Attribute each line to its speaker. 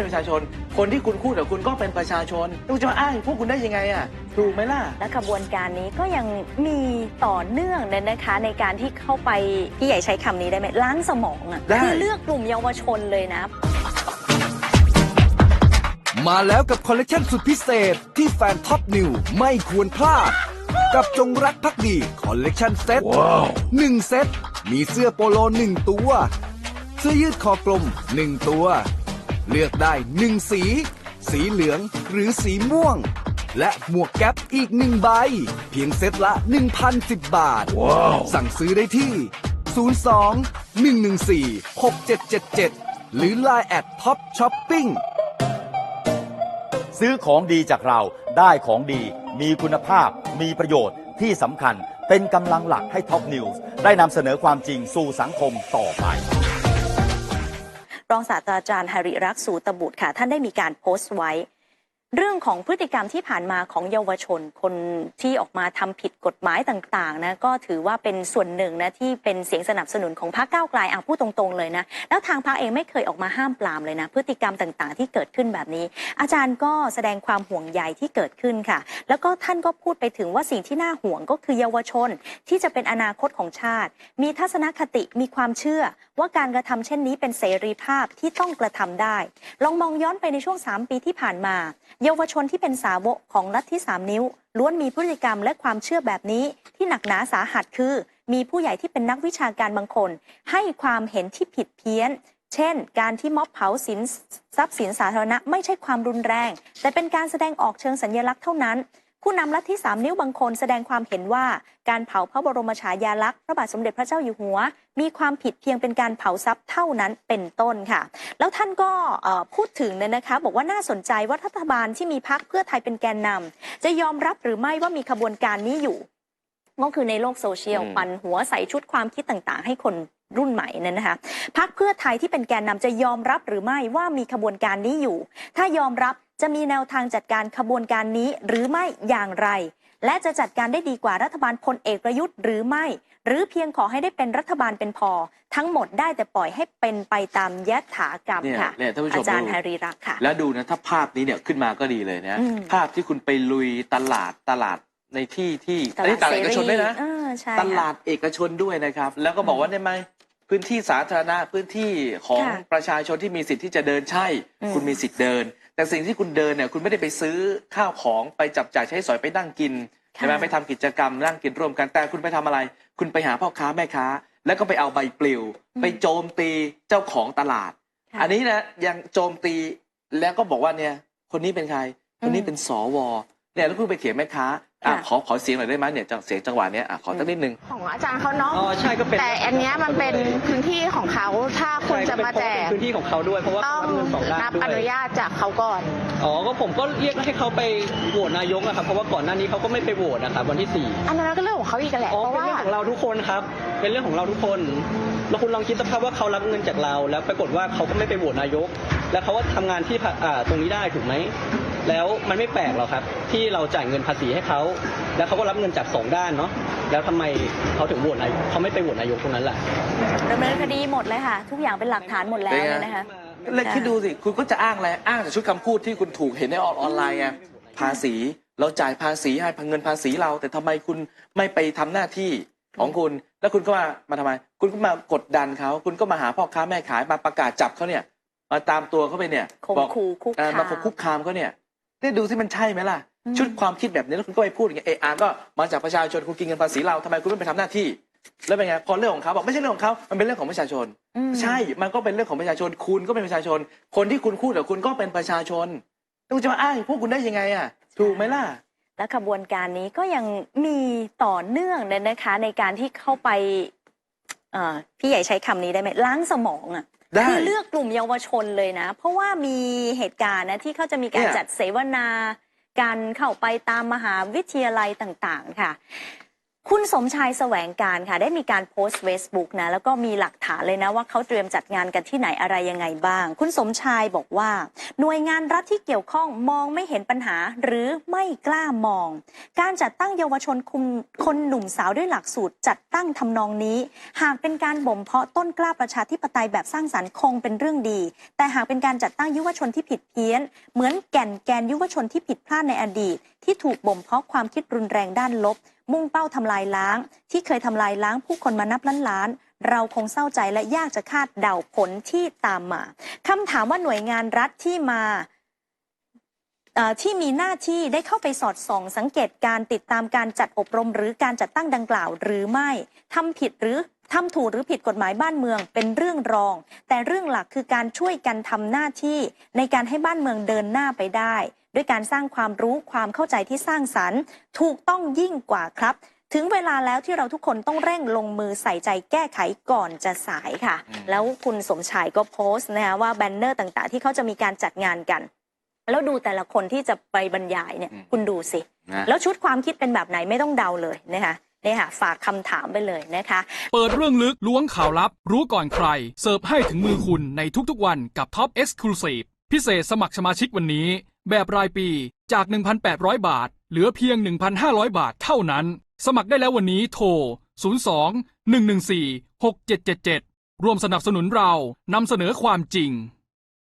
Speaker 1: เป็นประชาชน คนที่คุณพูดกับคุณก็เป็นประชาชนแล้วคุณจะมาอ้างพวกคุณได้ยังไงอะถูกไหมล่ะ
Speaker 2: และขบวนการนี้ก็ยังมีต่อเนื่องเลยนะคะ ในการที่เข้าไปพี่ใหญ่ใช้คำนี้ได้ไหมล้างสมองอะ
Speaker 1: ได้
Speaker 2: คือเลือกกลุ่มเยาวชนเลยนะ
Speaker 3: มาแล้วกับคอลเลกชันสุดพิเศษที่แฟนท็อปนิวไม่ควรพลาด กับจงรักภักดีคอลเลกชันเซ็ตหนึ่งเซ็ตมีเสื้อโปโลหนึ่งตัว เสื้อยืดคอกลมหนึ่งตัว เลือกได้หนึ่งสี สีเหลืองหรือสีม่วง และหมวกแก๊ปอีกหนึ่งใบ เพียงเซ็ตละ 1,010 บาทสั่งซื้อได้ที่ 02 114 6777 หรือ Line แอดท็อปช้อปปิ้ง
Speaker 4: ซื้อของดีจากเราได้ของดี มีคุณภาพ มีประโยชน์ที่สำคัญเป็นกำลังหลักให้ท็อปนิวส์ได้นำเสนอความจริงสู่สังคมต่อไป
Speaker 2: รองศาสตราจารย์หริรักษ์สูตบุตรค่ะ ท่านได้มีการโพสต์ไว้ เรื่องของพฤติกรรมที่ผ่านมาของเยาวชนคนที่ออกมาทำผิดกฎหมายต่างๆนะก็ถือว่าเป็นส่วนหนึ่งนะที่เป็นเสียงสนับสนุนของพรรคก้าวไกลอะพูดตรงๆเลยนะแล้วทางพรรคเองไม่เคยออกมาห้ามปรามเลยนะพฤติกรรมต่างๆ ที่เกิดขึ้นแบบนี้ อาจารย์ก็แสดงความห่วงใยที่เกิดขึ้นค่ะ แล้วก็ท่านก็พูดไปถึงว่าสิ่งที่น่าห่วงก็คือเยาวชนที่จะเป็นอนาคตของชาติ มีทัศนคติมีความเชื่อ ว่าการกระทำเช่นนี้เป็นเสรีภาพที่ต้องกระทำได้ ลองมองย้อนไปในช่วง 3 ปีที่ผ่านมาเยาวชนที่เป็นสาวกของลัทธิสามนิ้ว ล้วนมีพฤติกรรมและความเชื่อแบบนี้ที่หนักหนาสาหัสคือ มีผู้ใหญ่ที่เป็นนักวิชาการบางคน ให้ความเห็นที่ผิดเพี้ยน เช่น การที่ม็อบเผาสินทรัพย์สินสาธารณะไม่ใช่ความรุนแรง แต่เป็นการแสดงออกเชิงสัญลักษณ์เท่านั้น ผู้นำลัทธิสามนิ้วบางคนแสดงความเห็นว่า การเผาพระบรมฉายาลักษณ์พระบาทสมเด็จพระเจ้าอยู่หัว มีความผิดเพียงเป็นการเผาทรัพย์เท่านั้นเป็นต้นค่ะ แล้วท่านก็เอ่อพูดถึงเนี่ยนะคะ บอกว่าน่าสนใจว่ารัฐบาลที่มีพักเพื่อไทยเป็นแกนนำจะยอมรับหรือไม่ว่ามีขบวนการนี้อยู่ก็คือในโลกโซเชียล
Speaker 1: อืม
Speaker 2: ปั่นหัวใส่ชุดความคิดต่างๆ ให้คนรุ่นใหม่นั่นนะคะพักเพื่อไทยที่เป็นแกนนำจะยอมรับหรือไม่ว่ามีขบวนการนี้อยู่ ถ้ายอมรับ จะมีแนวทางจัดการขบวนการนี้หรือไม่อย่างไร และจะจัดการได้ดีกว่ารัฐบาลพลเอกประยุทธ์หรือไม่ หรือเพียงขอให้ได้เป็นรัฐบาลเป็นพอ ทั้งหมดได้แต่ปล่อยให้เป็นไปตามยถากรรม
Speaker 1: เนี่ย
Speaker 2: ค่ะ
Speaker 1: เนี่ยท่านผู้ชม
Speaker 2: อาจารย์
Speaker 1: ดู
Speaker 2: ฮารีรักษ์ค่ะ
Speaker 1: แล้วดูนะถ้าภาพนี้เนี่ยขึ้นมาก็ดีเลยนะ
Speaker 2: อืม
Speaker 1: ภาพที่คุณไปลุยตลาดตลาดในที่ที่
Speaker 2: ต
Speaker 1: อันนี้ตลาดเอกชนด้วยนะ
Speaker 2: เออใช่
Speaker 1: ตลาดเอกชนด้วยนะครับ แล้วก็บอกว่าได้ไหมพื้นที่สาธารณะพื้นที่ของ
Speaker 2: ค่ะ
Speaker 1: ประชาชนที่มีสิทธิ์ที่จะเดินใช่
Speaker 2: อืม
Speaker 1: คุณมีสิทธิ์เดิน แต่สิ่งที่คุณเดินเนี่ยคุณไม่ได้ไปซื้อข้าวของไปจับจ่ายใช้สอยไปนั่งกินใช่ไหมไปทำกิจกรรมนั่งกินร่วมกันแต่คุณไปทำอะไร คุณไปหาพ่อค้าแม่ค้า แล้วก็ไปเอาใบปลิว ไปโจมตีเจ้าของตลาด
Speaker 2: ค่ะ
Speaker 1: อันนี้นะยังโจมตีแล้วก็บอกว่าเนี่ยคนนี้เป็นใครคนนี้เป็นสว เนี่ยแล้วคุณไปเถียงแม่ค้าอะ
Speaker 2: ค่ะ
Speaker 1: ขอขอเสียงหน่อยได้ไหมเนี่ยจังเสียงจังหวะเนี้ยอะขอสักนิดนึง
Speaker 5: ของอาจารย์เขาเนาะ
Speaker 6: อ๋อใช่ก็เป็น
Speaker 5: แต่อันเนี้ยมันเป็นพื้นที่ของเขาถ้าคุณจะมาแจก
Speaker 6: เป็นพื้นที่ของเขาด้วยเพราะว่า
Speaker 5: ต้อง
Speaker 6: เขารับเงินสองด้าน
Speaker 5: นับ
Speaker 6: ด้ว
Speaker 5: อยนุญาตจากเขาก่อน
Speaker 6: อ๋อ ก็ผมก็เรียกให้เขาไปโหวตนายกนะครับ เพราะว่าก่อนหน้านี้เขาก็ไม่ไปโหวตนะครับวันที่สี่
Speaker 5: อันนั้นก็เรื่องของเขาอีกแหละ
Speaker 6: อ๋อ
Speaker 5: เพราะ
Speaker 6: เป็น
Speaker 5: ว่า
Speaker 6: เรื่องของเราทุกคนครับ เป็นเรื่องของเราทุกคน แล้วคุณลองคิดสภาพว่าเขารับเงินจากเรา แล้วปรากฏว่าเขาก็ไม่ไปโหวตนายก แล้วเขาก็ทำงานที่ผ่าอ่าตรงนี้ได้ถูกไหม แล้วมันไม่แปลกหรอกครับ ที่เราจ่ายเงินภาษีให้เขา แล้วเขาก็รับเงินจากสองด้านเนาะแล้วทำไมเขาถึงโหวตนายกเขาไม่ไปโหวตนายกตรงนั้นล่ะ
Speaker 2: ดำเนินคดีหมดเลยค่ะ ทุกอย่างเป็นหลักฐานหมดแล้วเลยนะคะ
Speaker 1: เลยคิดดูสิคุณก็จะอ้างอะไรอ้างแต่ชุดคำพูดที่คุณถูกเห็นในออนไลน์ไงภาษี เราจ่ายภาษีให้เงินภาษีเรา แต่ทำไมคุณไม่ไปทำหน้าที่ของคุณ แล้วคุณก็มามาทำไม คุณก็มากดดันเขาคุณก็มาหาพ่อค้าแม่ขายมาประกาศจับเขาเนี่ยมาตามตัวเขาไปเนี่ย
Speaker 2: ข่ม
Speaker 1: บอก
Speaker 2: ขู่คุก
Speaker 1: เอ่อ
Speaker 2: คาม
Speaker 1: มาข่มคุกคามเขาเนี่ยเนี่ยดูสิมันใช่ไหมล่ะ
Speaker 2: อืม
Speaker 1: ชุดความคิดแบบนี้แล้วคุณก็ไปพูดอย่างเงี้ยเอออ่านก็มาจากประชาชนคุณกินเงินภาษีเราทำไมคุณไม่ไปทำหน้าที่ แล้วเป็นไงพอเรื่องของเขาบอกไม่ใช่เรื่องของเขามันเป็นเรื่องของประชาชน
Speaker 2: อืม
Speaker 1: ใช่มันก็เป็นเรื่องของประชาชน คุณก็เป็นประชาชน คนที่คุณพูดกับคุณก็เป็นประชาชนแล้วคุณจะมาอ้างพวกคุณได้ยังไงอะ ถูกไหมล่ะ
Speaker 2: และขบวนการนี้ก็ยังมีต่อเนื่องเลยนะคะ ในการที่เข้าไปเอ่อพี่ใหญ่ใช้คำนี้ได้ไหมล้างสมองอะ
Speaker 1: ได้
Speaker 2: คือเลือกกลุ่มเยาวชนเลยนะ เพราะว่ามีเหตุการณ์นะที่เขาจะมีการ
Speaker 1: เนี่ย
Speaker 2: จัดเสวนา การเข้าไปตามมหาวิทยาลัยต่างๆ ค่ะ คุณสมชายแสวงการค่ะ ได้มีการโพสต์ Facebook นะ แล้วก็มีหลักฐานเลยนะ ว่าเขาเตรียมจัดงานกันที่ไหนอะไรยังไงบ้าง คุณสมชายบอกว่า หน่วยงานรัฐที่เกี่ยวข้องมองไม่เห็นปัญหาหรือไม่กล้ามอง การจัดตั้งเยาวชนคุมคนหนุ่มสาวด้วยหลักสูตร จัดตั้งทำนองนี้ หากเป็นการบ่มเพาะต้นกล้าประชาธิปไตยแบบสร้างสรรค์คงเป็นเรื่องดี แต่หากเป็นการจัดตั้งยุวชนที่ผิดเพี้ยน เหมือนแก่นแกนยุวชนที่ผิดพลาดในอดีต ที่ถูกบ่มเพาะความคิดรุนแรงด้านลบ มุ่งเป้าทำลายล้าง ที่เคยทำลายล้างผู้คนมานับล้านล้านๆเราคงเศร้าใจและยากจะคาดเดาผลที่ตามมาคำถามว่าหน่วยงานรัฐที่มาที่มีหน้าที่ได้เข้าไปสอดส่อง สังเกตการติดตามการจัดอบรม หรือการจัดตั้งดังกล่าวหรือไม่ทำผิดหรือทำถูกหรือผิดกฎหมายบ้านเมืองเป็นเรื่องรอง แต่เรื่องหลักคือการช่วยกันทำหน้าที่ในการให้บ้านเมืองเดินหน้าไปได้ ด้วยการสร้างความรู้ความเข้าใจที่สร้างสรรค์ ถูกต้องยิ่งกว่าครับ ถึงเวลาแล้วที่เราทุกคนต้องเร่งลงมือใส่ใจแก้ไขก่อนจะสายค่ะ
Speaker 1: อืม
Speaker 2: แล้วคุณสมชายก็โพสต์นะคะว่าแบนเนอร์ต่างๆ ที่เขาจะมีการจัดงานกัน แล้วดูแต่ละคนที่จะไปบรรยายเนี่ยคุณดูสิ
Speaker 1: นะ
Speaker 2: แล้วชุดความคิดเป็นแบบไหนไม่ต้องเดาเลยนะคะเนี่ยค่ะ ฝากคำถามไปเลยนะคะ
Speaker 7: เปิดเรื่องลึกล้วงข่าวลับ รู้ก่อนใคร เสิร์ฟให้ถึงมือคุณในทุกๆวันกับ Top Exclusive พิเศษสมัครสมาชิกวันนี้ แบบรายปีจาก 1,800 บาท เหลือเพียง 1,500 บาทเท่านั้น สมัครได้แล้ววันนี้โทร 02 114 6777 ร่วมสนับสนุนเรานำเสนอความจริง